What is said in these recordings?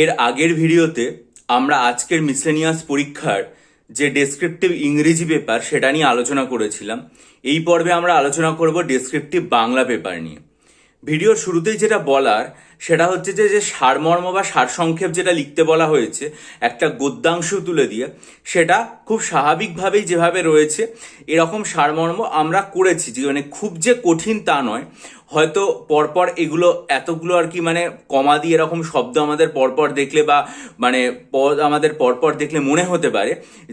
এর আগের ভিডিওতে আমরা আজকের মিসলেনিয়াস পরীক্ষার যে ডেসক্রিপটিভ ইংরেজি পেপার সেটা নিয়ে আলোচনা করেছিলাম। এই পর্বে আমরা আলোচনা করব ডেসক্রিপটিভ বাংলা পেপার নিয়ে। ভিডিওর শুরুতেই যেটা বলার, সেটা হচ্ছে যে যে সারমর্ম বা সারসংক্ষেপ যেটা লিখতে বলা হয়েছে, একটা গদ্যাংশ তুলে দিয়ে, সেটা খুব স্বাভাবিকভাবেই যেভাবে রয়েছে, এরকম সারমর্ম আমরা করেছি, যে মানে খুব যে কঠিন তা নয়। হয়তো পরপর এগুলো এতগুলো আর কি মানে কমা দিয়ে এরকম শব্দ আমাদের পরপর দেখলে বা মানে পদ আমাদের পরপর দেখলে মনে হতে পারে,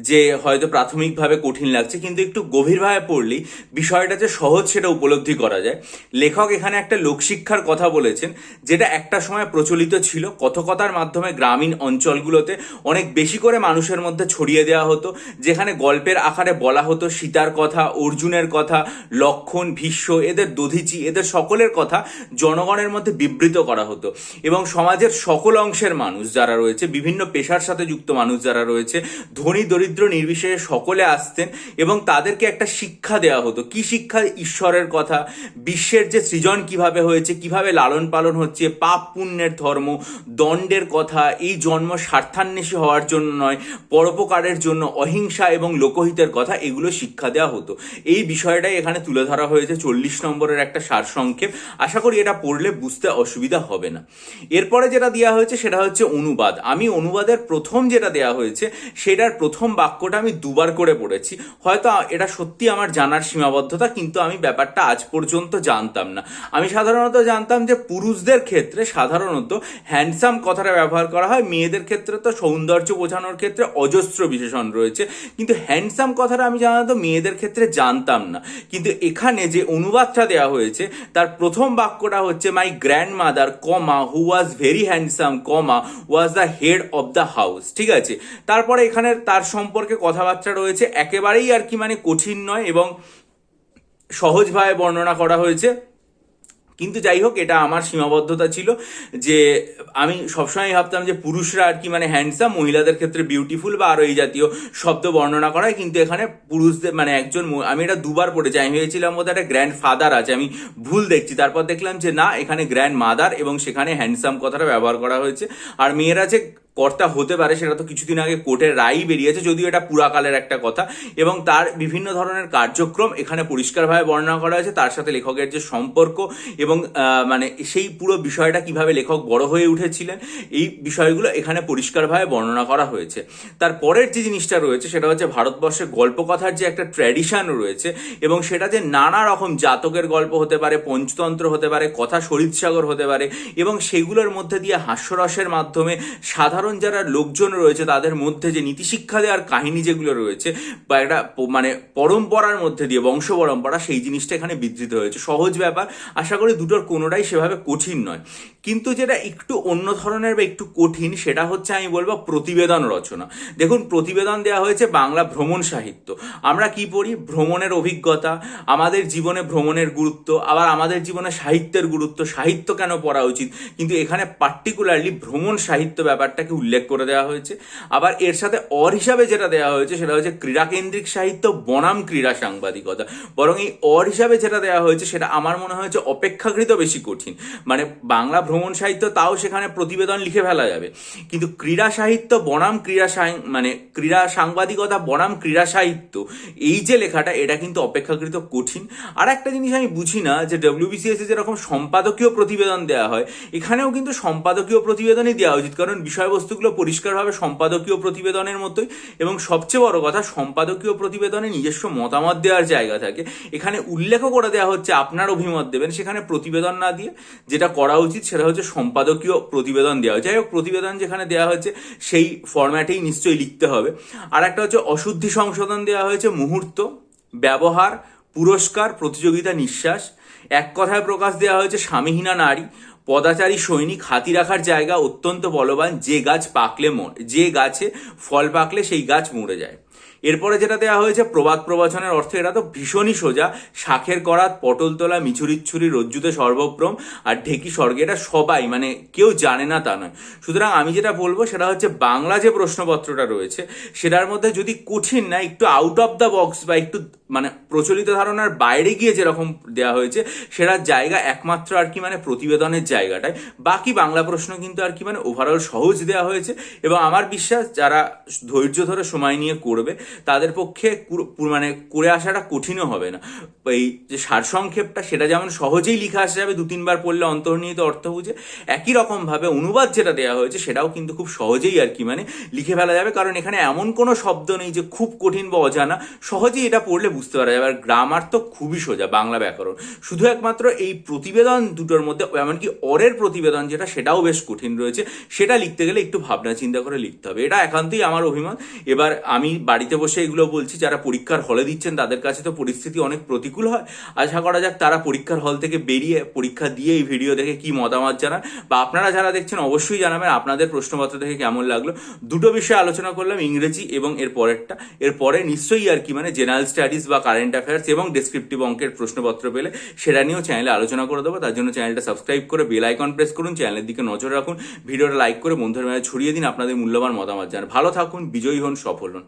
যে হয়তো প্রাথমিকভাবে কঠিন লাগছে। কিন্তু একটু গভীরভাবে পড়লেই বিষয়টা যে সহজ সেটা উপলব্ধি করা যায়। লেখক এখানে একটা লোকশিক্ষার কথা বলেছেন, যেটা একটা সময় প্রচলিত ছিল। কথকতার মাধ্যমে গ্রামীণ অঞ্চলগুলোতে অনেক বেশি করে মানুষের মধ্যে ছড়িয়ে দেওয়া হতো। যেখানে গল্পের আকারে বলা হতো সীতার কথা, অর্জুনের কথা, লক্ষণ, ভীষ্ম, এদের দধিচি, এদের সকলের কথা জনগণের মধ্যে বিবৃত করা হতো। এবং সমাজের সকল অংশের মানুষ যারা রয়েছে, বিভিন্ন পেশার সাথে যুক্ত মানুষ যারা রয়েছে, ধনী, দরিদ্র, নির্বিশেষে সকলে আসতেন এবং তাদেরকে একটা শিক্ষা দেওয়া হতো। কি শিক্ষা? ঈশ্বরের কথা। বিশ্বের যে সৃজন কীভাবে হয়েছে, কীভাবে লালন পালন হচ্ছে, পাপ পুণ্যের ধর্ম, দণ্ডের কথা, এই জন্ম স্বার্থান্বেষী হওয়ার জন্য নয়, পরোপকারের জন্য অহিংসা এবং লোকহিতের কথা এগুলো শিক্ষা দেওয়া হতো। এই বিষয়টাই এখানে তুলে ধরা হয়েছে চল্লিশ নম্বরের একটা সারসংক্ষেপ। আশা করি এটা পড়লে বুঝতে অসুবিধা হবে না। এরপরে যেটা দেওয়া হয়েছে সেটা হচ্ছে অনুবাদ। আমি অনুবাদের প্রথম যেটা দেওয়া হয়েছে, সেটার প্রথম বাক্যটা আমি দুবার করে পড়েছি। হয়তো এটা সত্যি আমার জানার সীমাবদ্ধতা, কিন্তু আমি ব্যাপারটা আজ পর্যন্ত জানতাম না। আমি সাধারণত জানতাম যে পুরুষদের ক্ষেত্রে সাধারণত হ্যান্ডসাম কথাটা ব্যবহার করা হয়। মেয়েদের ক্ষেত্রে তো সৌন্দর্য বোঝানোর ক্ষেত্রে অজস্র বিশেষণ রয়েছে। কিন্তু হ্যান্ডসাম কথাটা আমি সাধারণত মেয়েদের ক্ষেত্রে জানতাম না। কিন্তু এখানে যে অনুবাদটা দেওয়া হয়েছে, তার প্রথম বাক্যটা হচ্ছে my grandmother comma who was very handsome comma was the head of the house ঠিক আছে? তারপরে এখানে তার সম্পর্কে কথাবার্তা রয়েছে। একেবারেই আর কি মানে কঠিন নয় এবং সহজভাবে বর্ণনা করা হয়েছে। কিন্তু যাই হোক এটা আমার সীমাবদ্ধতা ছিল যে আমি সবসময় ভাবতাম যে পুরুষরা আর কি মানে হ্যান্ডসাম মহিলাদের ক্ষেত্রে বিউটিফুল বা আরও এই জাতীয় শব্দ বর্ণনা করা কিন্তু এখানে পুরুষদের মানে একজন আমি এটা দুবার পড়েছি। আমি ভেবেছিলাম বোধ একটা গ্র্যান্ড ফাদার আছে। আমি ভুল দেখছি। তারপর দেখলাম যে না, এখানে গ্র্যান্ড মাদার এবং সেখানে হ্যান্ডসাম কথাটা ব্যবহার করা হয়েছে। আর মেয়েরা যে কর্তা হতে পারে, সেটা তো কিছুদিন আগে কোর্টের রায় বেরিয়েছে, যদিও এটা পুরাকালের একটা কথা। এবং তার বিভিন্ন ধরনের কার্যক্রম এখানে পরিষ্কারভাবে বর্ণনা করা হয়েছে, তার সাথে লেখকের যে সম্পর্ক এবং মানে সেই পুরো বিষয়টা কীভাবে লেখক বড় হয়ে উঠেছিলেন, এই বিষয়গুলো এখানে পরিষ্কারভাবে বর্ণনা করা হয়েছে। তার পরের যে জিনিসটা রয়েছে, সেটা হচ্ছে ভারতবর্ষে গল্পকথার যে একটা ট্র্যাডিশন রয়েছে এবং সেটা যে নানা রকম জাতকের গল্প হতে পারে, পঞ্চতন্ত্র হতে পারে, কথা শরীরসাগর হতে পারে এবং সেগুলোর মধ্যে দিয়ে হাস্যরসের মাধ্যমে সাধারণ যারা লোকজন রয়েছে, তাদের মধ্যে যে নীতিশিক্ষা দেওয়ার কাহিনী যেগুলো রয়েছে, বা একটা মানে পরম্পরার মধ্যে দিয়ে, বংশ পরম্পরা, সেই জিনিসটা এখানে বিধৃত হয়েছে। সহজ ব্যাপার, আশা করি দুটোর কোনোটাই সেভাবে কঠিন নয়। কিন্তু যেটা একটু অন্য ধরনের বা একটু কঠিন, সেটা হচ্ছে আমি বলব প্রতিবেদন রচনা। দেখুন, প্রতিবেদন দেওয়া হয়েছে বাংলা ভ্রমণ সাহিত্য। আমরা কি পড়ি? ভ্রমণের অভিজ্ঞতা, আমাদের জীবনে ভ্রমণের গুরুত্ব, আবার আমাদের জীবনে সাহিত্যের গুরুত্ব, সাহিত্য কেন পড়া উচিত? কিন্তু এখানে পার্টিকুলারলি ভ্রমণ সাহিত্য ব্যাপারটাকে উল্লেখ করে দেওয়া হয়েছে। আবার এর সাথে অর হিসাবে যেটা দেওয়া হয়েছে সেটা হচ্ছে ক্রীড়াকেন্দ্রিক সাহিত্য বনাম ক্রীড়া সাংবাদিকতা। বরং এই অর হিসাবে যেটা দেওয়া হয়েছে সেটা আমার মনে হয়েছে অপেক্ষাকৃত বেশি কঠিন। মানে বাংলা ভ্রমণ সাহিত্য তাও সেখানে প্রতিবেদন লিখে ফেলা যাবে। কিন্তু ক্রীড়া সাহিত্য বনাম ক্রীড়া মানে ক্রীড়া সাংবাদিকতা বনাম ক্রীড়া সাহিত্য, এই যে লেখাটা, এটা কিন্তু অপেক্ষাকৃত কঠিন। আর একটা জিনিস আমি বুঝি না যে ডব্লিউবিসিএস যেরকম সম্পাদকীয় প্রতিবেদন দেওয়া হয়, এখানেও কিন্তু সম্পাদকীয় প্রতিবেদনই দেওয়া উচিত। কারণ বিষয়বস্তুগুলো পরিষ্কারভাবে সম্পাদকীয় প্রতিবেদনের মতোই এবং সবচেয়ে বড় কথা, সম্পাদকীয় প্রতিবেদনে নিজস্ব মতামত দেওয়ার জায়গা থাকে। এখানে উল্লেখও করে দেওয়া হচ্ছে, আপনার অভিমত দেবেন। সেখানে প্রতিবেদন না দিয়ে যেটা করা উচিত সেটা হচ্ছে সম্পাদকীয় প্রতিবেদন দেওয়া যাই হোক, প্রতিবেদন যেখানে দেওয়া হয়েছে, সেই ফরম্যাটেই নিশ্চয়ই লিখতে হবে। আর একটা হচ্ছে, অশুদ্ধি সংশোধন দেওয়া হয়েছে, মুহূর্ত, ব্যবহার, পুরস্কার, প্রতিযোগিতা নিঃশ্বাস। এক কথায় প্রকাশ দেওয়া হয়েছে, স্বামীহীনা নারী। পদাচারী সৈনিক হাতি রাখার জায়গা অত্যন্ত বলবান, যে গাছ পাকলে মর, যে গাছে ফল পাকলে সেই গাছ মরে যায়। এরপরে যেটা দেওয়া হয়েছে, প্রবাদ প্রবচনের অর্থ এটা তো ভীষণই সোজা। শাখের করাত, পটল তোলা, মিছুরির ছুরি, রজ্জুতে সর্বপ্রম আর ঢেকি স্বর্গে, এটা সবাই মানে কেউ জানে না তা নয়। সুতরাং আমি যেটা বলব, সেটা হচ্ছে বাংলা যে প্রশ্নপত্রটা রয়েছে, সেটার মধ্যে যদি কঠিন না, একটু আউট অফ দ্য বক্স বা একটু মানে প্রচলিত ধারণার বাইরে গিয়ে যেরকম দেওয়া হয়েছে সেটার জায়গা একমাত্র আর কি মানে প্রতিবেদনের জায়গাটায় বাকি বাংলা প্রশ্ন কিন্তু আর কি মানে ওভারঅল সহজ দেওয়া হয়েছে এবং আমার বিশ্বাস যারা ধৈর্য ধরে সময় নিয়ে করবে, তাদের পক্ষে মানে করে আসাটা কঠিনও হবে না। এই যে সারসংক্ষেপটা, সেটা যেমন সহজেই লিখে আসা যাবে দু তিনবার পড়লে অন্তর্নিহিত অর্থ বুঝে, একই রকমভাবে অনুবাদ যেটা দেওয়া হয়েছে, সেটাও কিন্তু খুব সহজেই আর কি মানে লিখে ফেলা যাবে। কারণ এখানে এমন কোনো শব্দ নেই যে খুব কঠিন বা অজানা, সহজেই এটা পড়লে বুঝতে পারা যাবে আর গ্রামার তো খুবই সোজা, বাংলা ব্যাকরণ। শুধু একমাত্র এই প্রতিবেদন দুটোর মধ্যে, এমনকি অরের প্রতিবেদন যেটা, সেটাও বেশ কঠিন রয়েছে। সেটা লিখতে গেলে একটু ভাবনা চিন্তা করে লিখতে হবে। এটা একান্তই আমার অভিমত। এবার আমি বাড়িতে বসে এগুলো বলছি, যারা পরীক্ষার হলে দিচ্ছেন, তাদের কাছে তো পরিস্থিতি অনেক প্রতিকূল হয়। আশা করা যাক তারা পরীক্ষার হল থেকে বেরিয়ে, পরীক্ষা দিয়ে এই ভিডিও দেখে কি মতামত জানান। বা আপনারা যারা দেখছেন, অবশ্যই জানাবেন আপনাদের প্রশ্নপত্র দেখে কেমন লাগল। দুটো বিষয়ে আলোচনা করলাম, ইংরেজি এবং এর পরেরটা। এর পরে নিশ্চয়ই আর কি মানে জেনারেল স্টাডিজ বা কারেন্ট অ্যাফেয়ার্স এবং ডেসক্রিপটিভ অঙ্কের প্রশ্নপত্র পেলে সেটা নিয়েও চ্যানেলে আলোচনা করে দেবো। তার জন্য চ্যানেলটা সাবস্ক্রাইব করে বেল আইকন প্রেস করুন চ্যানেলের দিকে নজর রাখুন ভিডিওটা লাইক করে বন্ধুর মেলায় ছড়িয়ে দিন আপনাদের মূল্যবান মতামত জানান ভালো থাকুন, বিজয়ী হন, সফল হন।